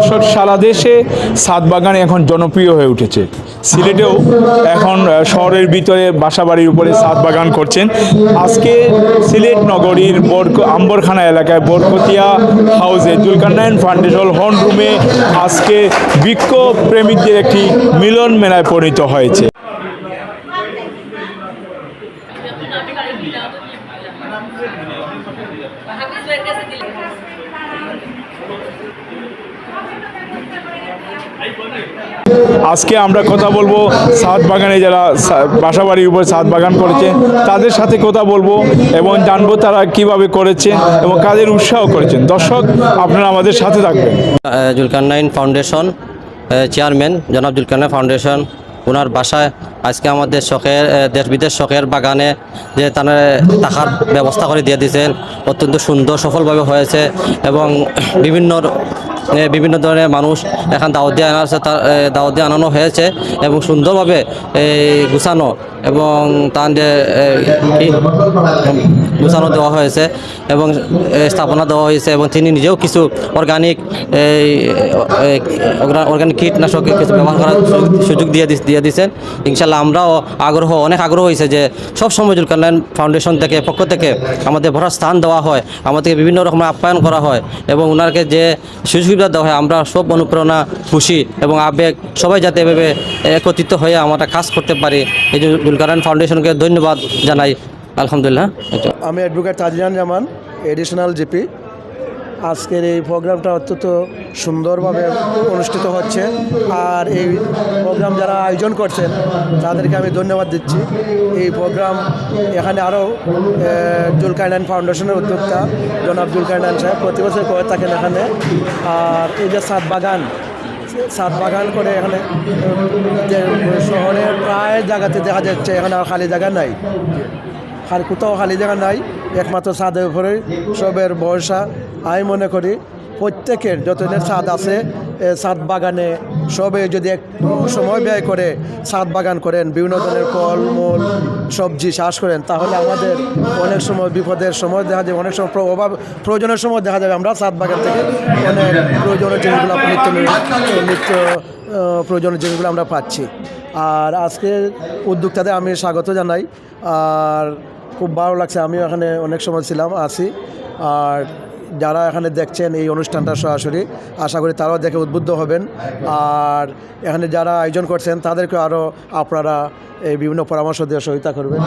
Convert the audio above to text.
দর্শক, সারা দেশে সাত বাগান এখন জনপ্রিয় হয়ে উঠেছে। সিলেটেও এখন শহরের ভিতরে বাসাবাড়ির উপরে সাত বাগান করছেন। আজকে সিলেট নগরীর বরক, আম্বরখানা এলাকায় বরকতিয়া হাউসে জুলকান্নায়ন ফাউন্ডেশন হন রুমে আজকে বৃক্ষ প্রেমিকদের একটি মিলন মেলায় পরিণত হয়েছে। আজকে আমরা কথা বলব সাত বাগানে যারা বাসাবাড়ির উপর সাত বাগান করেছে, তাদের সাথে কথা বলব এবং জানব তারা কীভাবে করেছে এবং কাদের উৎসাহ করেছেন। দর্শক, আপনারা আমাদের সাথে থাকবেন। জুলকান্নাইন ফাউন্ডেশন চেয়ারম্যান, জনাব জুলকান্নাইন ফাউন্ডেশন। ওনার বাসায় আজকে আমাদের শখের দেশ বিদেশ শখের বাগানে যে তারা টাকার ব্যবস্থা করে দিয়ে দিয়েছেন। অত্যন্ত সুন্দর, সফলভাবে হয়েছে এবং বিভিন্ন বিভিন্ন ধরনের মানুষ এখান দাওয়াত দিয়ে আনা তার দাওয়াত দিয়ে আনানো হয়েছে এবং সুন্দরভাবে এই গুছানো এবং তার গুছানো দেওয়া হয়েছে এবং স্থাপনা দেওয়া হয়েছে এবং তিনি নিজেও কিছু অর্গানিক অর্গানিক কীটনাশক কিছু ব্যবহার করার সুযোগ- সুযোগ দিয়ে দিয়ে দিয়েছেন ইনশাল্লাহ আমরাও আগ্রহ, অনেক আগ্রহ হয়েছে যে সব সময় কল্যাণ ফাউন্ডেশন থেকে পক্ষ থেকে আমাদের ভরা স্থান দেওয়া হয়, আমাদেরকে বিভিন্ন রকমের আপ্যায়ন করা হয় এবং ওনাকে যে সুযোগ সুবিধা দেওয়া হয়। আমরা সব অনুপ্রেরণা, খুশি এবং আবেগ সবাই যাতে এভাবে একত্রিত হয়ে আমরা কাজ করতে পারি। এই জন্য গুলকারান ফাউন্ডেশনকে ধন্যবাদ জানাই। আলহামদুলিল্লাহ। আমি advocate Tajiyan Zaman additional GP আজকের এই প্রোগ্রামটা অত্যন্ত সুন্দরভাবে অনুষ্ঠিত হচ্ছে। আর এই প্রোগ্রাম যারা আয়োজন করছেন, তাদেরকে আমি ধন্যবাদ দিচ্ছি। এই প্রোগ্রাম এখানে আরও জুলকাইনান ফাউন্ডেশনের উদ্যোক্তা জনাব জুলকাইনান সাহেব প্রতি বছর করে থাকেন এখানে। আর এই যে সাত বাগান সাত বাগান করে এখানে, যে শহরের প্রায় জায়গাতে দেখা যাচ্ছে, এখানে আর খালি জায়গা নাই। আর কোথাও খালি জায়গা নাই, একমাত্র ছাদের উপরে সবের ভরসা। আমি মনে করি প্রত্যেকের যতদের ছাদ আছে ছাদ বাগানে সবে যদি একটু সময় ব্যয় করে ছাদ বাগান করেন, বিভিন্ন ধরনের ফল, মূল, সবজি চাষ করেন, তাহলে আমাদের অনেক সময় বিপদের সময় দেখা যাবে, অনেক সময় অভাব, প্রয়োজনের সময় দেখা যাবে আমরা ছাদ বাগান থেকে অনেক প্রয়োজনীয় জিনিসগুলো নিত্য নিত্য প্রয়োজনীয় জিনিসগুলো আমরা পাচ্ছি। আর আজকে উদ্যোক্তাদের আমি স্বাগত জানাই। আর খুব ভালো লাগছে আমিও এখানে অনেক সময় ছিলাম, আছি। আর যারা এখানে দেখছেন এই অনুষ্ঠানটা সরাসরি, আশা করি তারাও দেখে উদ্বুদ্ধ হবেন। আর এখানে যারা আয়োজন করছেন, তাদেরকে আরও আপনারা এই বিভিন্ন পরামর্শ দিয়ে সহায়তা করবেন।